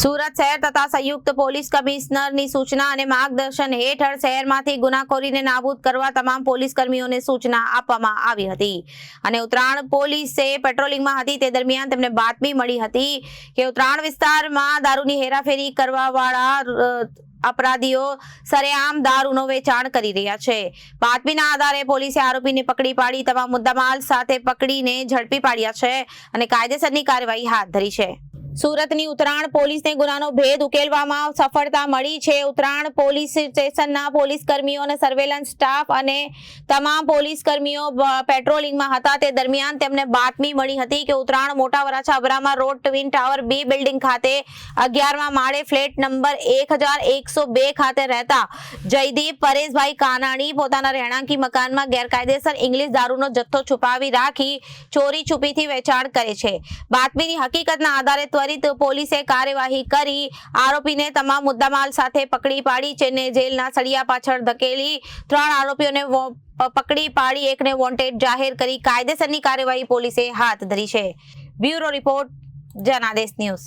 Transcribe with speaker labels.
Speaker 1: સુરત શહેર તથા સંયુક્ત પોલીસ કમિશનરની સૂચના અને માર્ગદર્શન હેઠળ શહેરમાંથી ગુનાખોરીને નાબૂદ કરવા તમામ પોલીસ કર્મીઓને સૂચના આપવામાં આવી હતી. અને ઉત્તરાયણ પોલીસે પેટ્રોલિંગમાં હતી તે દરમિયાન તેમને બાતમી મળી હતી કે ઉત્તરાયણ વિસ્તારમાં દારૂની હેરાફેરી કરવાવાળા અપરાધીઓ સરેઆમ દારૂનો વેચાણ કરી રહ્યા છે. બાતમીના આધારે પોલીસે આરોપીને પકડી પાડી, તમામ મુદ્દામાલ સાથે પકડીને ઝડપી પાડ્યા છે અને કાયદેસરની કાર્યવાહી હાથ ધરી છે. સુરતની ઉત્તરાયણ પોલીસને ગુનાનો ભેદ ઉકેલવામાં સફળતા મળી છે. ઉત્તરાયણ પોલીસ સ્ટેશનના પોલીસ કર્મીઓ અને સર્વેલન્સ સ્ટાફ અને તમામ પોલીસ કર્મીઓ પેટ્રોલિંગમાં હતા. તે દરમિયાન તેમને બાતમી મળી હતી કે Uttarayan Mota Varachha Abrama road twin tower B building ખાતે અગિયારમા માળે ફ્લેટ નંબર એક ખાતે રહેતા જયદીપ પરેશભાઈ કાનાણી પોતાના રહેણાંકી મકાનમાં ગેરકાયદેસર ઇંગ્લિશ દારૂનો જથ્થો છુપાવી રાખી ચોરી છુપીથી વેચાણ કરે છે. બાતમીની હકીકતના આધારે ત્વરિત પોલીસે કાર્યવાહી કરી. આરોપીને તમામ મુદ્દામાલ સાથે પકડી પાડી ચેન્નઈ જેલના સળિયા પાછળ ધકેલી ત્રણ આરોપીઓને પકડી પાડી, એકને વોન્ટેડ જાહેર કરી કાયદેસરની કાર્યવાહી પોલીસે હાથ ધરી છે. Bureau report Janadesh news.